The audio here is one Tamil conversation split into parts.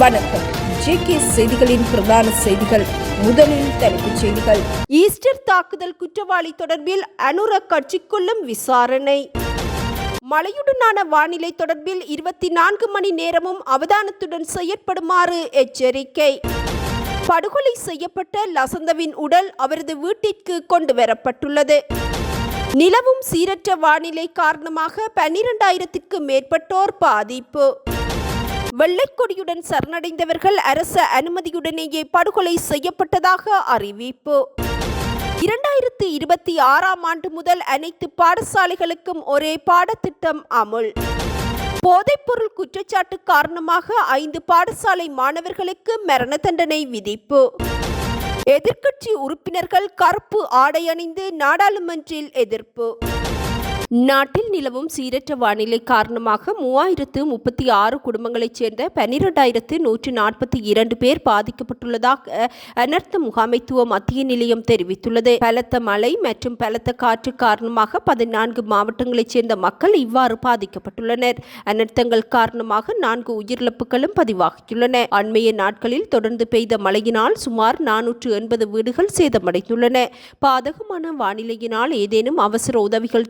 வணக்கம். ஜேகே செய்திகளின் பிரதான செய்திகள் முதலில் தலைப்புச் செய்திகள். ஈஸ்டர் தாக்குதல் குற்றவாளி தொடர்பில் அனுர கட்சிக்குள்ளும் விசாரணை. மழையுடனான வானிலை தொடர்பில் இருபத்தி நான்கு மணி நேரமும் அவதானத்துடன் செயற்படுமாறு எச்சரிக்கை. படுகொலை செய்யப்பட்ட லசந்தவின் உடல் அவரது வீட்டிற்கு கொண்டு வரப்பட்டுள்ளது. நிலவும் சீரற்ற வானிலை காரணமாக பன்னிரண்டாயிரத்திற்கு மேற்பட்டோர் பாதிப்பு. வெள்ளைக்கொடியுடன் சரணடைந்தவர்கள் அரச அனுமதியுடனேயே படுகொலை செய்யப்பட்டதாக அறிவிப்பு. இரண்டாயிரத்து இருபத்தி ஆறாம் ஆண்டு முதல் அனைத்து பாடசாலைகளுக்கும் ஒரே பாடத்திட்டம் அமுல். போதைப்பொருள் குற்றச்சாட்டு காரணமாக ஐந்து பாடசாலை மாணவர்களுக்கு மரண தண்டனை விதிப்பு. எதிர்க்கட்சி உறுப்பினர்கள் கருப்பு ஆடை அணிந்து நாடாளுமன்றில் எதிர்ப்பு. நாட்டில் நிலவும் சீரற்ற வானிலை காரணமாக மூவாயிரத்து முப்பத்தி ஆறு குடும்பங்களைச் சேர்ந்த பனிரெண்டாயிரத்து நூற்று நாற்பத்தி இரண்டு பேர் பாதிக்கப்பட்டுள்ளதாக அனர்த்த முகாமைத்துவ மத்திய நிலையம் தெரிவித்துள்ளது. பலத்த மழை மற்றும் பலத்த காற்று காரணமாக பதினான்கு மாவட்டங்களைச் சேர்ந்த மக்கள் இவ்வாறு பாதிக்கப்பட்டுள்ளனர். அனர்த்தங்கள் காரணமாக நான்கு உயிரிழப்புகளும் பதிவாகியுள்ளன. அண்மைய நாட்களில் தொடர்ந்து பெய்த மழையினால் சுமார் நானூற்று எண்பது வீடுகள் சேதமடைந்துள்ளன. பாதகமான வானிலையினால் ஏதேனும் அவசர உதவிகள்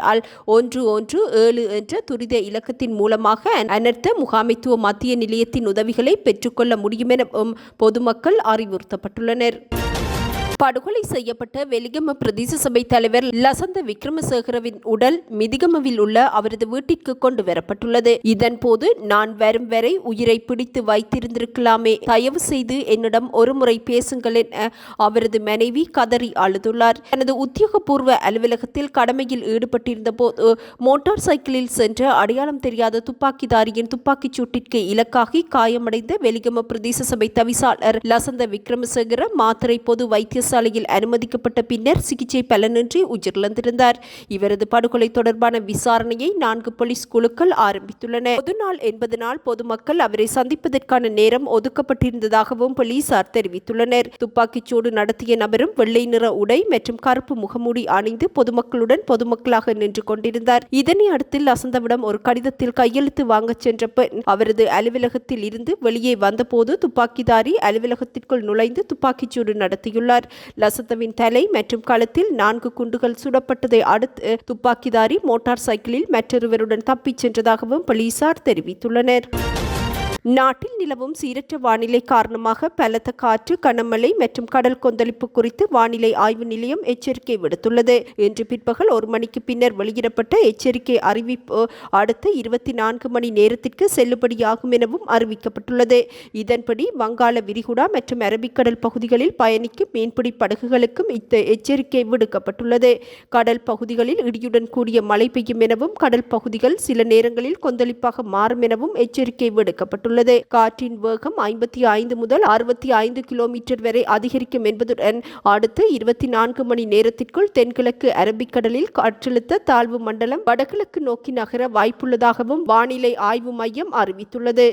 ஆல் ஒன்று ஒன்று ஏழு என்ற துரித இலக்கத்தின் மூலமாக அனர்த்த முகாமைத்துவ மத்திய நிலையத்தின் உதவிகளை பெற்றுக்கொள்ள முடியும் எனவும் பொதுமக்கள் அறிவுறுத்தப்பட்டுள்ளனர். படுகொலை செய்யப்பட்ட வெலிகம பிரதேச சபை தலைவர் லசந்த விக்ரமசேகரவின் உடல் மிதிகமவில் உள்ள அவரது வீட்டிற்கு கொண்டு வரப்பட்டுள்ளது. இதன் போது நான் வரும் வரை உயிரை பிடித்து வைத்திருந்திருக்கலாமே. தயவு செய்து என்னிடம் ஒருமுறை பேசுங்கள் என அவரது மனைவி கதறி அழுதுள்ளார். தனது உத்தியோகபூர்வ அலுவலகத்தில் கடமையில் ஈடுபட்டிருந்த போது மோட்டார் சைக்கிளில் சென்ற அடையாளம் தெரியாத துப்பாக்கிதாரியின் துப்பாக்கிச் சூட்டிற்கு இலக்காகி காயமடைந்த வெலிகம பிரதேச சபை தவிசாளர் லசந்த விக்ரமசேகர மாத்திரை பொது வைத்தியசாலையில் அனுமதிக்கப்பட்ட பின்னர் சிகிச்சை பலனின்றி உயிரிழந்திருந்தார். இவரது படுகொலை தொடர்பான விசாரணையை நான்கு போலீஸ் குழுக்கள் ஆரம்பித்துள்ளன. பொதுநாள் என்பதனால் பொதுமக்கள் அவரை சந்திப்பதற்கான நேரம் ஒதுக்கப்பட்டிருந்ததாகவும் போலீசார் தெரிவித்துள்ளனர். துப்பாக்கிச்சூடு நடத்திய நபரும் வெள்ளை நிற உடை மற்றும் கருப்பு முகமூடி அணிந்து பொதுமக்களுடன் பொதுமக்களாக நின்று கொண்டிருந்தார். இதனை அடுத்து லசந்தவிடம் ஒரு கடிதத்தில் கையெழுத்து வாங்கச் சென்ற பெண் அவரது அலுவலகத்தில் இருந்து வெளியே வந்தபோது துப்பாக்கிதாரி அலுவலகத்திற்குள் நுழைந்து துப்பாக்கிச்சூடு நடத்தியுள்ளார். லசந்தவின் தலை மற்றும் களத்தில் நான்கு குண்டுகள் சுடப்பட்டதை அடுத்து துப்பாக்கிதாரி மோட்டார் சைக்கிளில் மற்றொருவருடன் தப்பிச் சென்றதாகவும் போலீசார் தெரிவித்துள்ளனர். நாட்டில் நிலவும் சீரற்ற வானிலை காரணமாக பலத்த காற்று கனமழை மற்றும் கடல் கொந்தளிப்பு குறித்து வானிலை ஆய்வு நிலையம் எச்சரிக்கை விடுத்துள்ளது. இன்று பிற்பகல் ஒரு மணிக்கு பின்னர் வெளியிடப்பட்ட எச்சரிக்கை அறிவிப்பு அடுத்த இருபத்தி நான்கு மணி நேரத்திற்கு செல்லுபடியாகும் எனவும் அறிவிக்கப்பட்டுள்ளது. இதன்படி வங்காள விரிகுடா மற்றும் அரபிக்கடல் பகுதிகளில் பயணிக்கும் மீன்பிடி படகுகளுக்கும் இந்த எச்சரிக்கை விடுக்கப்பட்டுள்ளது. கடல் பகுதிகளில் இடியுடன் கூடிய மழை பெய்யும் எனவும் கடல் பகுதிகள் சில நேரங்களில் கொந்தளிப்பாக மாறும் எனவும் எச்சரிக்கை விடுக்கப்பட்டுள்ளது. உள்ளது. காற்றின் வேகம் ஐம்பத்தி ஐந்து முதல் அறுபத்தி ஐந்து கிலோமீட்டர் வரை அதிகரிக்கும் என்பதுடன் அடுத்து இருபத்தி நான்கு மணி நேரத்திற்குள் தென்கிழக்கு அரபிக்கடலில் காற்றழுத்த தாழ்வு மண்டலம் வடகிழக்கு நோக்கி நகர வாய்ப்புள்ளதாகவும் வானிலை ஆய்வு மையம் அறிவித்துள்ளது.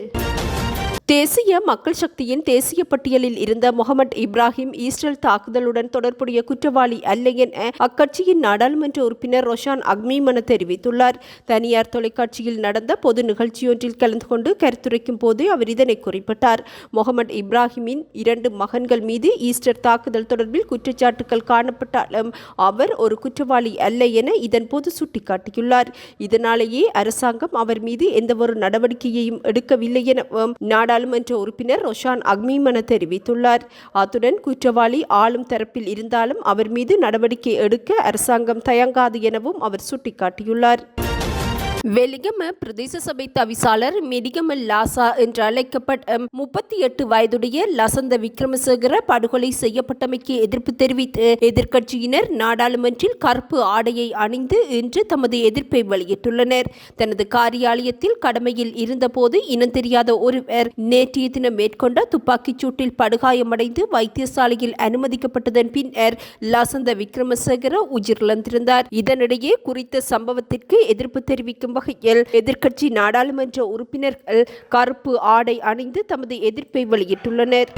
தேசிய மக்கள் சக்தியின் தேசிய பட்டியலில் இருந்த முகமது இப்ராஹிம் ஈஸ்டர் தாக்குதலுடன் தொடர்புடைய குற்றவாளி அல்ல என அக்கட்சியின் நாடாளுமன்ற உறுப்பினர் ரொஷான் அக்மீமன தெரிவித்துள்ளார். தனியார் தொலைக்காட்சியில் நடந்த பொது நிகழ்ச்சியொன்றில் கலந்து கொண்டு கருத்துரைக்கும் போது அவர் இதனை குறிப்பிட்டார். முகமது இப்ராஹிமின் இரண்டு மகன்கள் மீது ஈஸ்டர் தாக்குதல் தொடர்பில் குற்றச்சாட்டுகள் காணப்பட்டாலும் அவர் ஒரு குற்றவாளி அல்ல என இதன்போது சுட்டிக்காட்டியுள்ளார். இதனாலேயே அரசாங்கம் அவர் மீது எந்தவொரு நடவடிக்கையையும் எடுக்கவில்லை எனவும் நாடா நாடாளுமன்ற உறுப்பினர் ரொஷான் அக்மீமன தெரிவித்துள்ளார். அத்துடன் குற்றவாளி ஆளும் தரப்பில் இருந்தாலும் அவர் மீது நடவடிக்கை எடுக்க அரசாங்கம் தயங்காது எனவும் அவர் சுட்டிக்காட்டியுள்ளார். வெலிகம பிரதேச சபை தவிசாளர் மெடிகம லாசா என்று அழைக்கப்பட்ட முப்பத்தி எட்டு வயதுடைய லசந்த விக்ரமசேகர படுகொலை செய்யப்பட்டமைக்கு எதிர்ப்பு தெரிவித்து எதிர்க்கட்சியினர் நாடாளுமன்றில் கருப்பு ஆடையை அணிந்து இன்று தமது எதிர்ப்பை வெளியிட்டுள்ளனர். தனது காரியாலயத்தில் கடமையில் இருந்தபோது இனம் தெரியாத ஒருவர் நேற்றைய தினம் மேற்கொண்ட துப்பாக்கிச் சூட்டில் படுகாயமடைந்து வைத்தியசாலையில் அனுமதிக்கப்பட்டதன் பின்னர் லசந்த விக்ரமசேகர உயிரிழந்திருந்தார். இதனிடையே குறித்த சம்பவத்திற்கு எதிர்ப்பு தெரிவிக்கும் வகையில் எதிர்க்கட்சி நாடாளுமன்ற உறுப்பினர்கள் கருப்பு ஆடை அணிந்து தமது எதிர்ப்பை வெளியிட்டுள்ளனர்.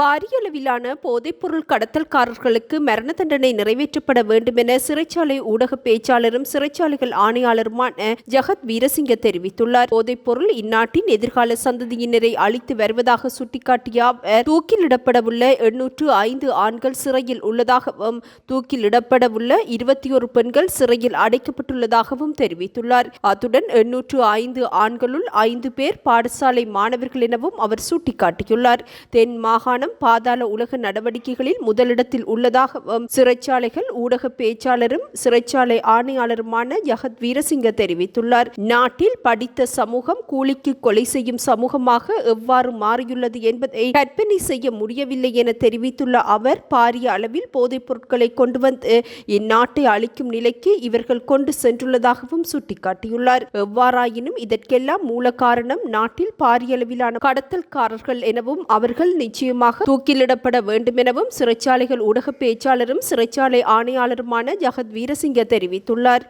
பாரியளவிலான போதைப்பொருள் கடத்தல்காரர்களுக்கு மரண தண்டனை நிறைவேற்றப்பட வேண்டும் என சிறைச்சாலை ஊடக பேச்சாளரும் சிறைச்சாலைகள் ஆணையாளருமான ஜகத் வீரசிங்க தெரிவித்துள்ளார். போதைப்பொருள் இந்நாட்டின் எதிர்கால சந்ததியினரை அழித்து வருவதாக சுட்டிக்காட்டிய அவர் தூக்கிலிடப்படவுள்ள எண்ணூற்று ஐந்து ஆண்கள் சிறையில் உள்ளதாகவும் தூக்கிலிடப்படவுள்ள இருபத்தி ஒரு பெண்கள் சிறையில் அடைக்கப்பட்டுள்ளதாகவும் தெரிவித்துள்ளார். அத்துடன் எண்ணூற்று ஐந்து ஆண்களுள் ஐந்து பேர் பாடசாலை மாணவர்கள் எனவும் அவர் சுட்டிக்காட்டியுள்ளார். தென் மாகாண மாகாணம் பாதாள உலக நடவடிக்கைகளில் முதலிடத்தில் உள்ளதாக சிறைச்சாலைகள் ஊடக பேச்சாளரும் சிறைச்சாலை ஆணையாளருமான ஜகத் வீரசிங்க தெரிவித்துள்ளார். நாட்டில் படித்த சமூகம் கூலிக்கு கொலை செய்யும் சமூகமாக எவ்வாறு மாறியுள்ளது என்பதை கற்பனை செய்ய முடியவில்லை என தெரிவித்துள்ள அவர் பாரிய அளவில் போதைப் பொருட்களை கொண்டு வந்து இந்நாட்டை அளிக்கும் நிலைக்கு இவர்கள் கொண்டு சென்றுள்ளதாகவும் சுட்டிக்காட்டியுள்ளார். எவ்வாறாயினும் இதற்கெல்லாம் மூல காரணம் நாட்டில் பாரிய அளவிலான கடத்தல்காரர்கள் எனவும் அவர்கள் நிச்சயமாக தூக்கிலிடப்பட வேண்டும் எனவும் சிறைச்சாலைகள் ஊடக பேச்சாளரும் சிறைச்சாலை ஆணையாளருமான ஜகத் வீரசிங்க தெரிவித்துள்ளார்.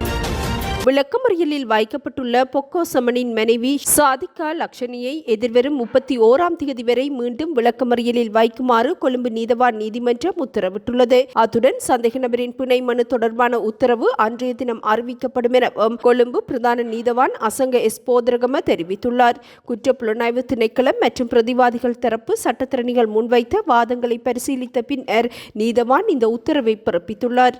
விளக்கமறியலில் வைக்கப்பட்டுள்ள பொக்கோ சமனின் மனைவி சாதிகா லக்ஷணியை எதிர்வரும் முப்பத்தி ஓராம் தேதி வரை மீண்டும் விளக்கமறியலில் வைக்குமாறு கொழும்பு நீதவான் நீதிமன்றம் உத்தரவிட்டுள்ளது. அத்துடன் சந்தேக நபரின் பிணை மனு தொடர்பான உத்தரவு அன்றைய தினம் அறிவிக்கப்படும் எனவும் கொழும்பு பிரதான நீதவான் அசங்க எஸ். போதரகம தெரிவித்துள்ளார். குற்ற புலனாய்வு திணைக்களம் மற்றும் பிரதிவாதிகள் தரப்பு சட்டத்திறனிகள் முன்வைத்த வாதங்களை பரிசீலித்த பின்னர் நீதவான் இந்த உத்தரவை பிறப்பித்துள்ளார்.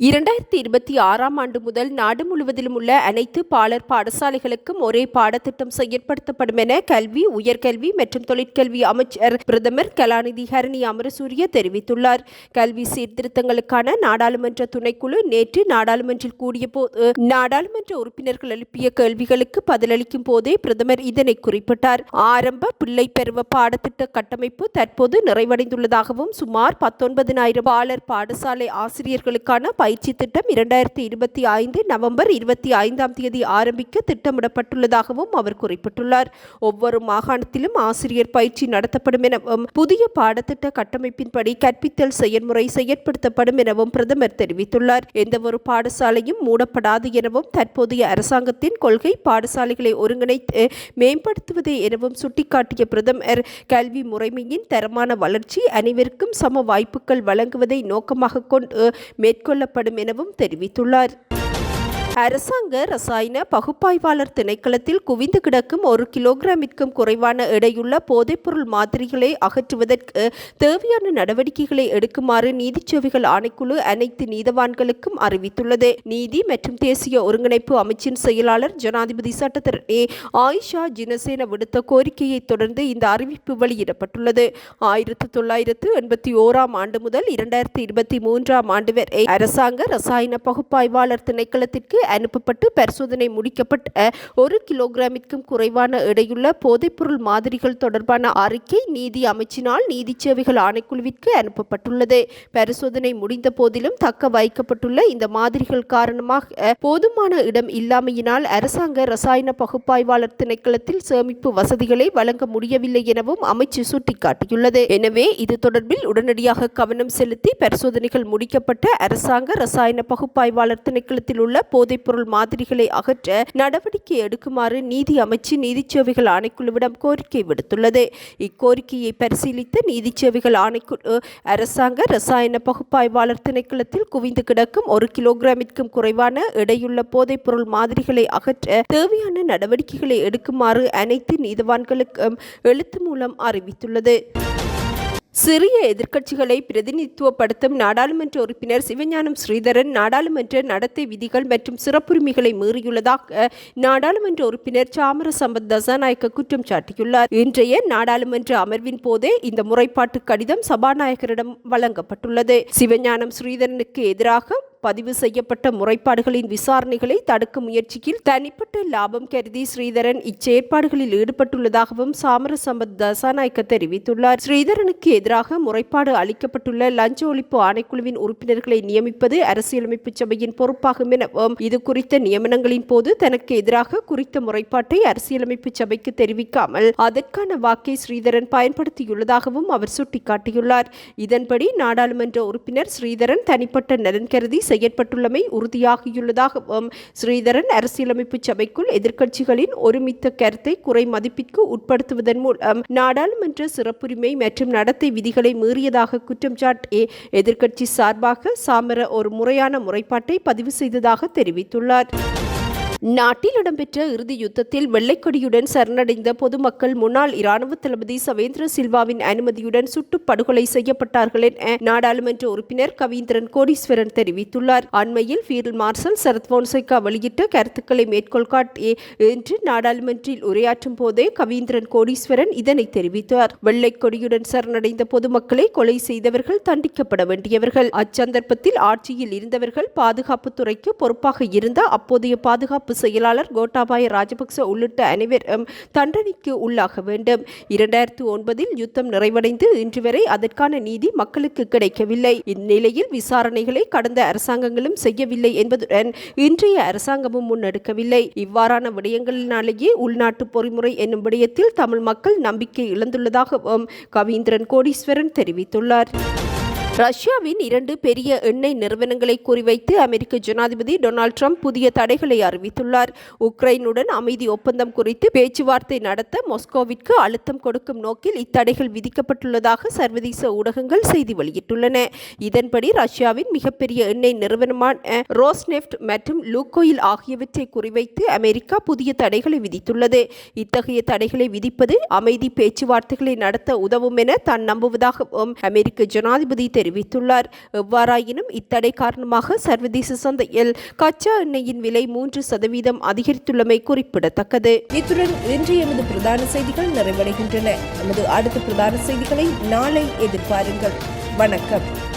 இரண்டாயிரத்தி இருபத்தி ஆறாம் ஆண்டு முதல் நாடு முழுவதிலும் உள்ள அனைத்து பாலர் பாடசாலைகளுக்கும் ஒரே பாடத்திட்டம் செயற்படுத்தப்படும் என கல்வி உயர்கல்வி மற்றும் தொழிற்கல்வி அமைச்சர் பிரதமர் கலாநிதி ஹரணி அமரசூரிய தெரிவித்துள்ளார். கல்வி சீர்திருத்தங்களுக்கான நாடாளுமன்ற துணைக்குழு நேற்று நாடாளுமன்றில் கூடிய போது நாடாளுமன்ற உறுப்பினர்கள் எழுப்பிய கேள்விகளுக்கு பதிலளிக்கும் போதே பிரதமர் இதனை குறிப்பிட்டார். ஆரம்ப பிள்ளை பருவ பாடத்திட்ட கட்டமைப்பு தற்போது நிறைவடைந்துள்ளதாகவும் சுமார் பத்தொன்பதினாயிரம் பாலர் பாடசாலை ஆசிரியர்களுக்கான பயிற்சி திட்டம் இரண்டாயிரத்தி இருபத்தி ஐந்து நவம்பர் இருபத்தி ஐந்தாம் தேதி ஆரம்பிக்க திட்டமிடப்பட்டுள்ளதாகவும் அவர் குறிப்பிட்டுள்ளார். ஒவ்வொரு மாகாணத்திலும் ஆசிரியர் பயிற்சி நடத்தப்படும் எனவும் புதிய பாடத்திட்ட கட்டமைப்பின்படி கற்பித்தல் செயல்முறை செயற்படுத்தப்படும் எனவும் பிரதமர் தெரிவித்துள்ளார். எந்தவொரு பாடசாலையும் மூடப்படாது எனவும் தற்போதைய அரசாங்கத்தின் கொள்கை பாடசாலைகளை ஒருங்கிணைத்து மேம்படுத்துவதே எனவும் சுட்டிக்காட்டிய பிரதமர் கல்வி முறைமையின் தரமான வளர்ச்சி அனைவருக்கும் சம வாய்ப்புகள் வழங்குவதை நோக்கமாக கொண்டு மேற்கொள்ள செயல்படும் எனவும் தெரிவித்துள்ளார் அரசாங்க ரசாயன பகுப்பாய்வாளர் திணைக்களத்தில் குவிந்து கிடக்கும் ஒரு கிலோகிராமிற்கும் குறைவான எடையுள்ள போதைப்பொருள் மாதிரிகளை அகற்றுவதற்கு தேவையான நடவடிக்கைகளை எடுக்குமாறு நீதிச்சேவைகள் ஆணைக்குழு அனைத்து நீதவான்களுக்கும் அறிவித்துள்ளது. நீதி மற்றும் தேசிய ஒருங்கிணைப்பு அமைச்சின் செயலாளர் ஜனாதிபதி சட்டத்தரணி ஆயிஷா ஜினசேன விடுத்த கோரிக்கையை தொடர்ந்து இந்த அறிவிப்பு வெளியிடப்பட்டுள்ளது. ஆயிரத்தி தொள்ளாயிரத்து எண்பத்தி ஓராம் ஆண்டு முதல் இரண்டாயிரத்தி இருபத்தி மூன்றாம் ஆண்டு வரை அரசாங்க ரசாயன பகுப்பாய்வாளர் திணைக்களத்திற்கு அனுப்பப்பட்டு பரிசோதனை முடிக்கப்பட்ட ஒரு கிலோகிராமிற்கும் குறைவான எடையுள்ள போதைப்பொருள் மாதிரிகள் தொடர்பான அறிக்கை நீதி அமைச்சினால் நீதி சேவைகள் ஆணைக்குழுவிற்கு அனுப்பப்பட்டுள்ளது. பரிசோதனை முடிந்த போதிலும் தக்க வைக்கப்பட்டுள்ள இந்த மாதிரிகள் காரணமாக போதுமான இடம் இல்லாமையினால் அரசாங்க ரசாயன பகுப்பாய்வாளர் திணைக்களத்தில் சேமிப்பு வசதிகளை வழங்க முடியவில்லை எனவும் அமைச்சு சுட்டிக்காட்டியுள்ளது. எனவே இது தொடர்பில் உடனடியாக கவனம் செலுத்தி பரிசோதனைகள் முடிக்கப்பட்ட அரசாங்க ரசாயன பகுப்பாய்வாளர் திணைக்களத்தில் உள்ள போதை போதைப்பொருள் மாதிரிகளை அகற்ற நடவடிக்கை எடுக்குமாறு நீதி அமைச்சு நீதிச்சேவைகள் ஆணைக்குழுவிடம் கோரிக்கை விடுத்துள்ளது. இக்கோரிக்கையை பரிசீலித்த நீதிச்சேவைகள் ஆணைக்குழு அரசாங்க ரசாயன பகுப்பாய்வாளர் திணைக்களத்தில் குவிந்து கிடக்கும் ஒரு கிலோகிராமிற்கும் குறைவான எடையுள்ள போதைப்பொருள் மாதிரிகளை அகற்ற தேவையான நடவடிக்கைகளை எடுக்குமாறு அனைத்து நீதவான்களுக்கும் எழுத்து மூலம் அறிவித்துள்ளது. சிறிய எதிர்க்கட்சிகளை பிரதிநிதித்துவப்படுத்தும் நாடாளுமன்ற உறுப்பினர் சிவஞானம் ஸ்ரீதரன் நாடாளுமன்ற நடத்தை விதிகள் மற்றும் சிறப்புரிமைகளை மீறியுள்ளதாக நாடாளுமன்ற உறுப்பினர் சாமர சம்பத் தசாநாயக்க குற்றம் சாட்டியுள்ளார். இன்றைய நாடாளுமன்ற அமர்வின் போதே இந்த முறைப்பாட்டு கடிதம் சபாநாயகரிடம் வழங்கப்பட்டுள்ளது. சிவஞானம் ஸ்ரீதரனுக்கு எதிராக பதிவு செய்யப்பட்ட முறைப்பாடுகளின் விசாரணைகளை தடுக்கும் முயற்சியில் தனிப்பட்ட லாபம் கருதி ஸ்ரீதரன் இச்செயற்பாடுகளில் ஈடுபட்டுள்ளதாகவும் சாமரசம்பத் தசாநாயக்க தெரிவித்துள்ளார். ஸ்ரீதரனுக்கு எதிராக முறைப்பாடு அளிக்கப்பட்டுள்ள லஞ்ச ஒழிப்பு ஆணைக்குழுவின் உறுப்பினர்களை நியமிப்பது அரசியலமைப்பு சபையின் பொறுப்பாகும் எனவும் இது குறித்த நியமனங்களின் போது தனக்கு எதிராக குறித்த முறைப்பாட்டை அரசியலமைப்பு சபைக்கு தெரிவிக்காமல் அதற்கான வாக்கை ஸ்ரீதரன் பயன்படுத்தியுள்ளதாகவும் அவர் சுட்டிக்காட்டியுள்ளார். இதன்படி நாடாளுமன்ற உறுப்பினர் ஸ்ரீதரன் தனிப்பட்ட நலன் கருதி செயற்பட்டுள்ளமை உறுதியாகியுள்ளதாகவும் ஸ்ரீதரன் அரசியலமைப்பு சபைக்குள் எதிர்க்கட்சிகளின் ஒருமித்த கருத்தை குறை மதிப்பிற்கு உட்படுத்துவதன் மூலம் நாடாளுமன்ற சிறப்புரிமை மற்றும் நடத்தை விதிகளை மீறியதாக குற்றம் சாட்டி எதிர்க்கட்சி சார்பாக சாமர ஒரு முறையான முறைப்பாட்டை பதிவு செய்ததாக தெரிவித்துள்ளார். நாட்டில் இடம்பெற்ற இறுதி யுத்தத்தில் வெள்ளைக்கொடியுடன் சரணடைந்த பொதுமக்கள் முன்னாள் இராணுவ தளபதி சவேந்திர சில்வாவின் அனுமதியுடன் சுட்டு படுகொலை செய்யப்பட்டார்கள் என நாடாளுமன்ற உறுப்பினர் கவீந்திரன் கோடீஸ்வரன் தெரிவித்துள்ளார். அண்மையில் ஃபீல்ட் மார்ஷல் சரத் போன்சேகா வெளியிட்ட கருத்துக்களை மேற்கோள் காட்டி இன்று நாடாளுமன்றில் உரையாற்றும் போதே கவீந்திரன் கோடீஸ்வரன் இதனை தெரிவித்தார். வெள்ளைக்கொடியுடன் சரணடைந்த பொதுமக்களை கொலை செய்தவர்கள் தண்டிக்கப்பட வேண்டியவர்கள். அச்சந்தர்ப்பத்தில் ஆட்சியில் இருந்தவர்கள் பாதுகாப்புத்துறைக்கு பொறுப்பாக இருந்த அப்போதைய பாதுகாப்பு செயலாளர் கோட்டாபாய ராஜபக்ச உள்ளிட்ட அனைவரும் தண்டனைக்கு உள்ளாக வேண்டும். இரண்டாயிரத்து ஒன்பதில் யுத்தம் நிறைவடைந்து இன்று வரை அதற்கான நீதி மக்களுக்கு கிடைக்கவில்லை. இந்நிலையில் விசாரணைகளை கடந்த அரசாங்கங்களும் செய்யவில்லை என்பதுடன் இன்றைய அரசாங்கமும் முன்னெடுக்கவில்லை. இவ்வாறான விடயங்களினாலேயே உள்நாட்டு பொறிமுறை என்னும் விடயத்தில் தமிழ் மக்கள் நம்பிக்கை இழந்துள்ளதாகவும் கவீந்திரன் கோடீஸ்வரன் தெரிவித்துள்ளார். ரஷ்யாவின் இரண்டு பெரிய எண்ணெய் நிறுவனங்களை குறிவைத்து அமெரிக்க ஜனாதிபதி டொனால்ட் ட்ரம்ப் புதிய தடைகளை அறிவித்துள்ளார். உக்ரைனுடன் அமைதி ஒப்பந்தம் குறித்து பேச்சுவார்த்தை நடத்த மொஸ்கோவிற்கு அழுத்தம் கொடுக்கும் நோக்கில் இத்தடைகள் விதிக்கப்பட்டுள்ளதாக சர்வதேச ஊடகங்கள் செய்தி வெளியிட்டுள்ளன. இதன்படி ரஷ்யாவின் மிகப்பெரிய எண்ணெய் நிறுவனமான ரோஸ்நெஃப்ட் மற்றும் லூக்கோயில் ஆகியவற்றை குறிவைத்து அமெரிக்கா புதிய தடைகளை விதித்துள்ளது. இத்தகைய தடைகளை விதிப்பது அமைதி பேச்சுவார்த்தைகளை நடத்த உதவும் என தான் நம்புவதாகவும் அமெரிக்க ஜனாதிபதி தெரிவித்துள்ளார். எவ்வாறாயினும் இத்தடை காரணமாக சர்வதேச சந்தையில் கச்சா எண்ணெயின் விலை மூன்று சதவீதம் அதிகரித்துள்ளமை குறிப்பிடத்தக்கது. இத்துடன் இன்று எமது பிரதான செய்திகள் நிறைவடைகின்றன. நமது அடுத்த பிரதான செய்திகளை நாளை எதிர்பாருங்கள். வணக்கம்.